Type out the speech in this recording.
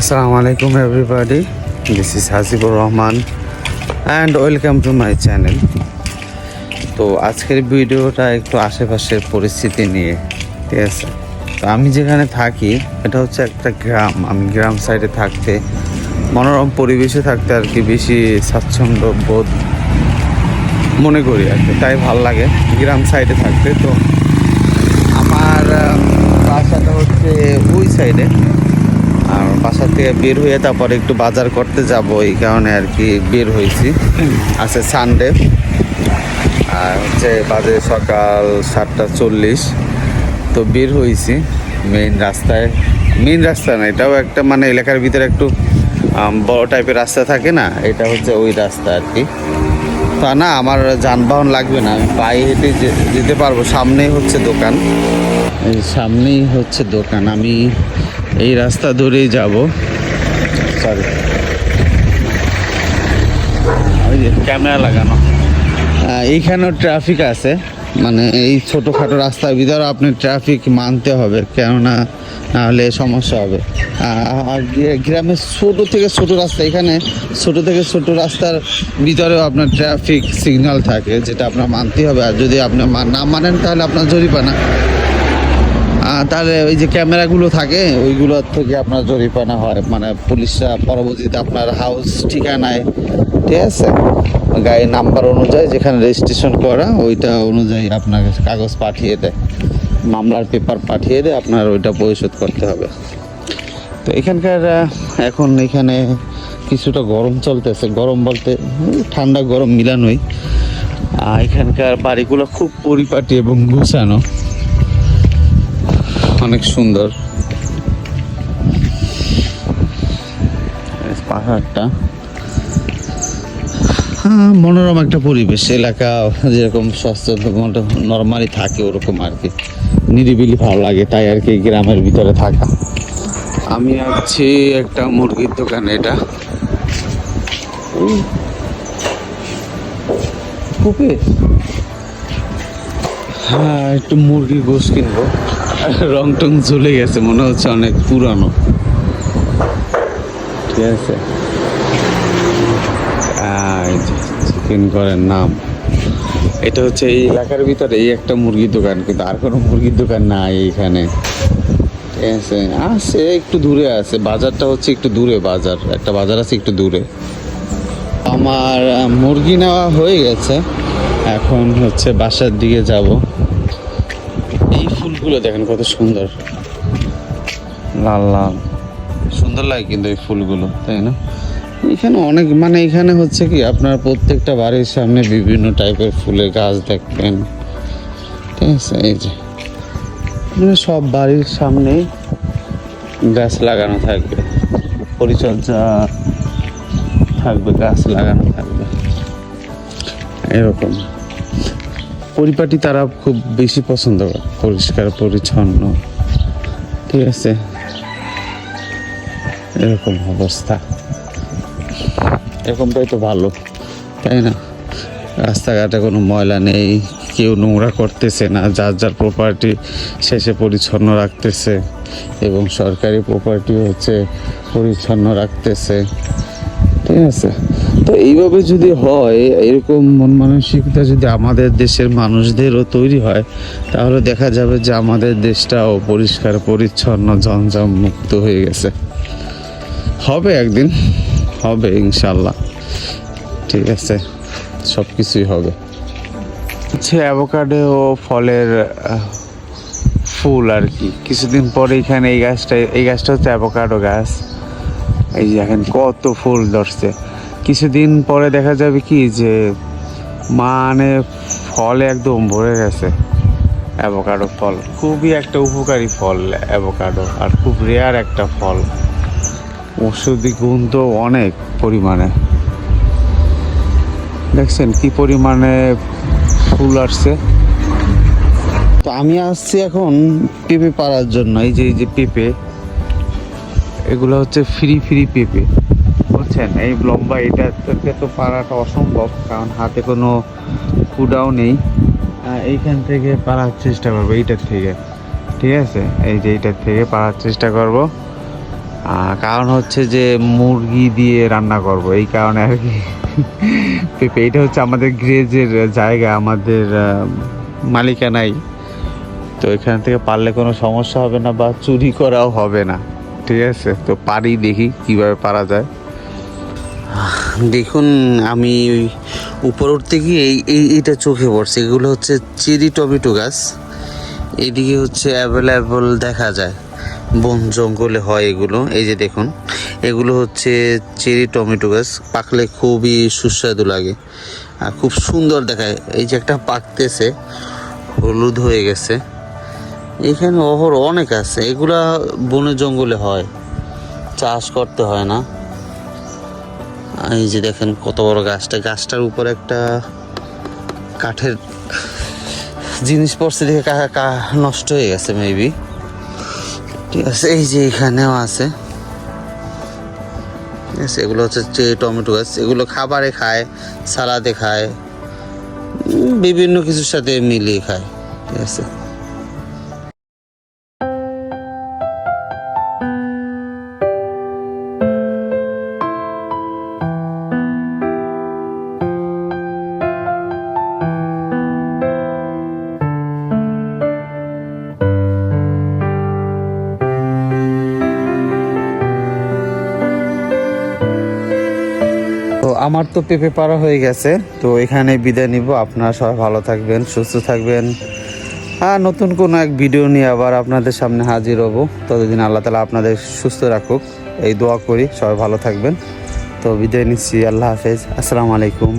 Assalamu alaikum, everybody. This is Hasibur Rahman, and welcome to my channel. তো আজকের ভিডিওটা একটু আশেপাশের পরিস্থিতি নিয়ে, ঠিক আছে তো আমি যেখানে থাকি, এটা হচ্ছে একটা গ্রাম আমি গ্রাম সাইডে থাকতে, মনোরম পরিবেশে থাকতে আর কি বেশি স্বাচ্ছন্দ্য বোধ মনে করি আর কি তাই ভালো লাগে গ্রাম সাইডে থাকতে, তো আমার আহ, বাসাটা হচ্ছে ওই সাইডে আর বাসা থেকে বের হয়ে তারপরে একটু বাজার করতে যাব, এই কারণে আর কি বের হয়েছি। আছে সানডে আর হচ্ছে বাজে সকাল সাতটা চল্লিশ। তো বের হয়েছি মেইন রাস্তায়। মেইন রাস্তা না, এটাও একটা মানে এলাকার ভিতরে একটু বড় টাইপের রাস্তা থাকে না, এটা হচ্ছে ওই রাস্তা আর কি। তা না, আমার যানবাহন লাগবে না, আমি পায়ে হেঁটে যেতে পারব, সামনেই হচ্ছে দোকান। সামনেই হচ্ছে দোকান, আমি এই রাস্তা ধরেই যাব। সরি ক্যামেরা লাগানো। এইখানেও ট্রাফিক আছে। মানে এই ছোটোখাটো রাস্তার ভিতরে আপনি ট্রাফিক মানতে হবে কেননা না হলে সমস্যা হবে। আর গ্রা- গ্রামের ছোট থেকে ছোট রাস্তা এখানে ছোট থেকে ছোট রাস্তার ভিতরেও আপনার ট্রাফিক সিগন্যাল থাকে যেটা আপনার মানতে হবে। আর যদি আপনি না মানেন তাহলে আপনার জরিমানা। তাহলে ওই যে ক্যামেরাগুলো থাকে, ওইগুলোর থেকে আপনার জরিমানা হয় মানে পুলিশরা পরবর্তীতে আপনার হাউস ঠিকানায় ঠিক আছে গাড়ির নাম্বার অনুযায়ী যেখানে রেজিস্ট্রেশন করা, ওইটা অনুযায়ী আপনার কাগজ পাঠিয়ে দেয়। মামলার পেপার পাঠিয়ে দেয়, আপনার ওইটা পরিশোধ করতে হবে। তো এখানকার এখন এখানে কিছুটা গরম চলতেছে। গরম বলতে ঠান্ডা গরম মিলানোই। এখানকার বাড়িগুলো খুব পরিপাটি এবং গুছানো। অনেক সুন্দর। পাহাড়টা। হ্যাঁ মনোরম একটা পরিবেশ। এলাকা যেরকম স্বাস্থ্য নর্মালি থাকে ওরকম আর কি। নিরিবিলি ভালো লাগে তাই আর কি গ্রামের ভিতরে থাকা। আমি আছি একটা মুরগির দোকানে এটা। হ্যাঁ একটু মুরগি গোস কিনবো। রং টং ঝুলে গেছে, মনে হচ্ছে অনেক পুরানো। ঠিক আছে? চিকেন করেন নাম। এটা হচ্ছে এই এলাকার ভিতরে এই একটা মুরগির দোকান, কিন্তু আর কোনো মুরগির দোকান নাই এখানে। ঠিক আছে? আছে, একটু দূরে আছে। বাজারটা হচ্ছে একটু দূরে বাজার। একটা বাজার আছে একটু দূরে। আমার মুরগি নেওয়া হয়ে গেছে। এখন হচ্ছে বাসার দিকে যাব। ফুলগুলো দেখেন কত সুন্দর। লাল লাল। সুন্দর লাগে কিন্তু এই ফুলগুলো তাই না? এখানে অনেক মানে এখানে হচ্ছে কি আপনার প্রত্যেকটা বাড়ির সামনে বিভিন্ন টাইপের ফুলের গাছ দেখবেন। ঠিক আছে এই যে। মানে সব বাড়ির সামনেই গাছ লাগানো থাকবে। পরিচর্যা থাকবে গাছ লাগানো থাকবে। এরকম। পরিপাটি তারা খুব বেশি পছন্দ করে, পরিষ্কার, পরিচ্ছন্ন। ঠিক আছে? এরকম অবস্থা। এরকমটাই তো ভালো, তাই না? রাস্তাঘাটে কোনো ময়লা নেই, কেউ নোংরা করতেছে না, যার যার প্রপার্টি শেষে পরিচ্ছন্ন রাখতেছে এবং সরকারি প্রপার্টি হচ্ছে পরিচ্ছন্ন রাখতেছে। ঠিক আছে? তো এইভাবে যদি হয়, এরকম মন মানসিকতা যদি আমাদের দেশের মানুষদেরও তৈরি হয়, তাহলে দেখা যাবে যে আমাদের দেশটাও পরিষ্কার, পরিচ্ছন্ন জঞ্জাম মুক্ত হয়ে গেছে। হবে একদিন, হবে ইনশাল্লাহ। ঠিক আছে সব কিছুই হবে। হচ্ছে অ্যাভোকাডো ফলের ফুল আর কি। কিছুদিন পরে এখানে এই গাছটা এই গাছটা হচ্ছে অ্যাভোকাডো গাছ। এই যে এখন কত ফুল ধরছে। কিছুদিন পরে দেখা যাবে কি যে মানে ফলে একদম ভরে গেছে। অ্যাভোকাডো ফল। খুবই একটা উপকারী ফল অ্যাভোকাডো, আর খুব রেয়ার একটা ফল। ঔষধি গুণ তো অনেক পরিমাণে। দেখছেন কি পরিমাণে ফুল আসছে। তো আমি আসছি এখন পেঁপে পাড়ার জন্য, এই যে এই যে পেঁপে। এগুলো হচ্ছে ফ্রি ফ্রি পেঁপে। বুঝছেন? এই লম্বা এটা থেকে তো পাড়াটা অসম্ভব, কারণ হাতে কোনো কুডাও নেই। এইখান থেকে পাড়ার চেষ্টা করব, এইটার থেকে। ঠিক আছে? এই যে এইটার থেকে পাড়ার চেষ্টা করব। কারণ হচ্ছে যে মুরগি দিয়ে রান্না করব, এই কারণে আর কি। পেঁপে, এটা হচ্ছে আমাদের গ্রেজের জায়গা, আমাদের মালিকানাই তো এখান থেকে পারলে কোনো সমস্যা হবে না বা চুরি করাও হবে না। ঠিক আছে? তো পারি দেখি কীভাবে পারা যায়। দেখুন, আমি উপর উঠতে গিয়ে এই এই, এইটা চোখে পড়ছে। এগুলো হচ্ছে চেরি টমেটো গাছ। এদিকে হচ্ছে অ্যাভেলেবল দেখা যায়। বন জঙ্গলে হয় এগুলো। এই যে দেখুন, এগুলো হচ্ছে চেরি টমেটো গাছ। পাকলে খুবই সুস্বাদু লাগে। আর খুব সুন্দর দেখায়। এই যে একটা পাকতেছে, হলুদ হয়ে গেছে। এখানে অহর অনেক আছে। এগুলা বনে জঙ্গলে হয়। চাষ করতে হয় না। এই যে দেখেন কত বড় গাছটা। গাছটার উপর একটা কাঠের জিনিস পড়ছে দেখে নষ্ট হয়ে গেছে মেবি ঠিক আছে, এই যে এখানেও আছে। ঠিক আছে, এগুলো হচ্ছে যে টমেটো গাছ। এগুলো খাবারে খায়, সালাদে খায় বিভিন্ন কিছুর সাথে মিলিয়ে খায়। ঠিক আছে। আমার তো পেঁপে পাড়া হয়ে গেছে, তো এখানে বিদায় নিব। আপনারা সবাই ভালো থাকবেন, সুস্থ থাকবেন। হ্যাঁ নতুন কোনো এক ভিডিও নিয়ে আবার আপনাদের সামনে হাজির হব। ততদিন আল্লাহ তালা আপনাদের সুস্থ রাখুক। এই দোয়া করি, সবাই ভালো থাকবেন। তো বিদায় নিচ্ছি, আল্লাহ হাফেজ। আসসালামু আলাইকুম।